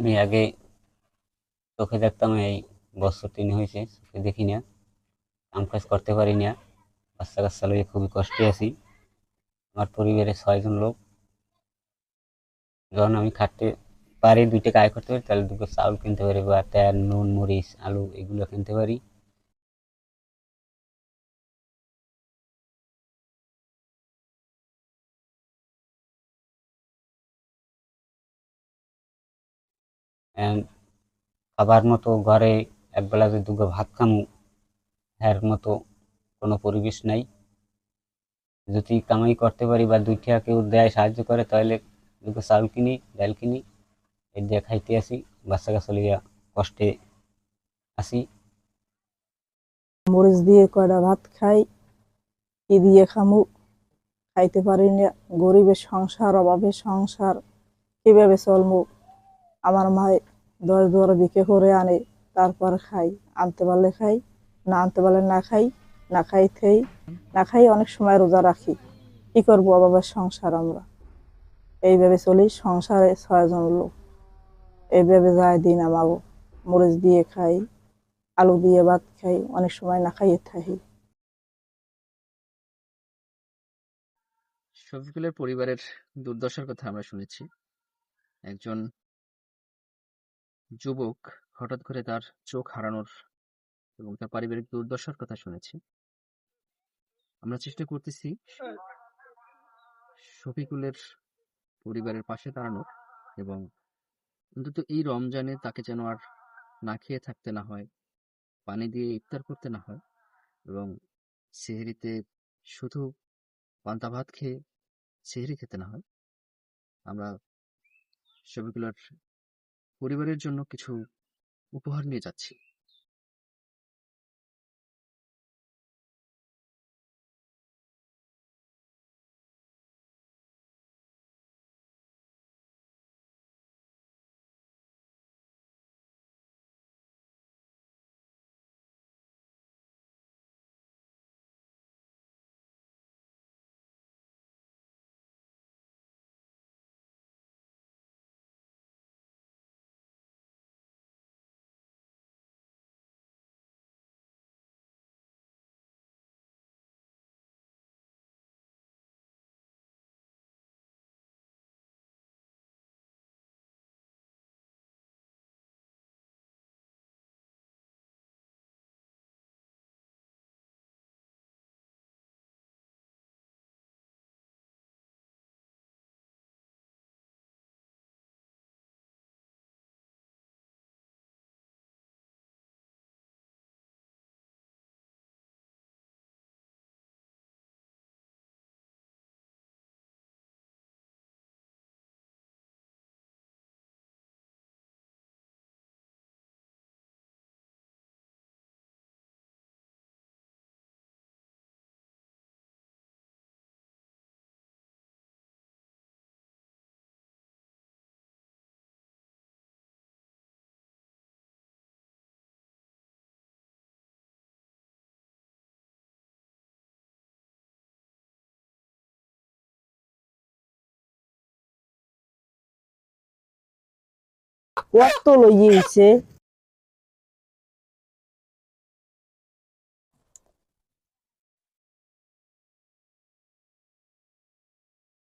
আমি আগে চোখে দেখতাম এই বছর তিন হয়েছে, চোখে দেখি না, কাম কাজ করতে পারি না, বাচ্চা কাচ্চা লইয়ে খুবই কষ্টে আছি। আমার পরিবারে ছয়জন লোক। যখন আমি খাটতে পারি দুই টাকা আয় করতে পারি, তাহলে দুটো চাউল কিনতে পারি বা তেল, নুন, মরিচ, আলু, এগুলো কিনতে পারি। খাবার মতো ঘরে একবেলা যে দুটো ভাত খামু এর মতো কোনো পরিবেশ নাই। যদি কামাই করতে পারি বা দুই টাকা কেউ দেয়, সাহায্য করে, তাহলে দুটো চাউল কিনি, ডাল কিনি এই দিয়ে খাইতে আসি, বাচ্চা কাচ্চা লিয়া কষ্টে আসি। মরিচ দিয়ে কয়টা ভাত খাই, কি দিয়ে খামু, খাইতে পারি না। গরিবের সংসার, অভাবের সংসার, কীভাবে চলমু? আমার মায় দশ দোয়ার বিকে করে আনে, তারপর খাই। আনতে পারলে খাই, না আনতে পারলে না খাই না খাই থেই না খাই অনেক সময় রোজা রাখি। কি করব অভাবের সংসার আমরা? এইভাবে চলি সংসারে ছয়জন লোক। এইভাবে যায় দিন আমাগো। মরিচ দিয়ে খাই, আলু দিয়ে ভাত খাই, অনেক সময় না খাইয়ে থাকি। শফিকুলের পরিবারের দুর্দশার কথা আমরা শুনেছি। একজন যুবক হঠাৎ করে তার চোখ হারানোর এবং তার পারিবারিক দুর্দশার কথা শুনেছি। আমরা চেষ্টা করতেছি শফিকুলের পরিবারের পাশে দাঁড়ানোর এবং অন্তত এই রমজানে তাকে যেন আর না খেয়ে থাকতে না হয়, পানি দিয়ে ইফতার করতে না হয় এবং সেহরিতে শুধু পান্তা ভাত খেয়ে সেহরি খেতে না হয়। আমরা শফিকুলের পরিবারের জন্য কিছু উপহার নিয়ে যাচ্ছি। কত লইয়েছে?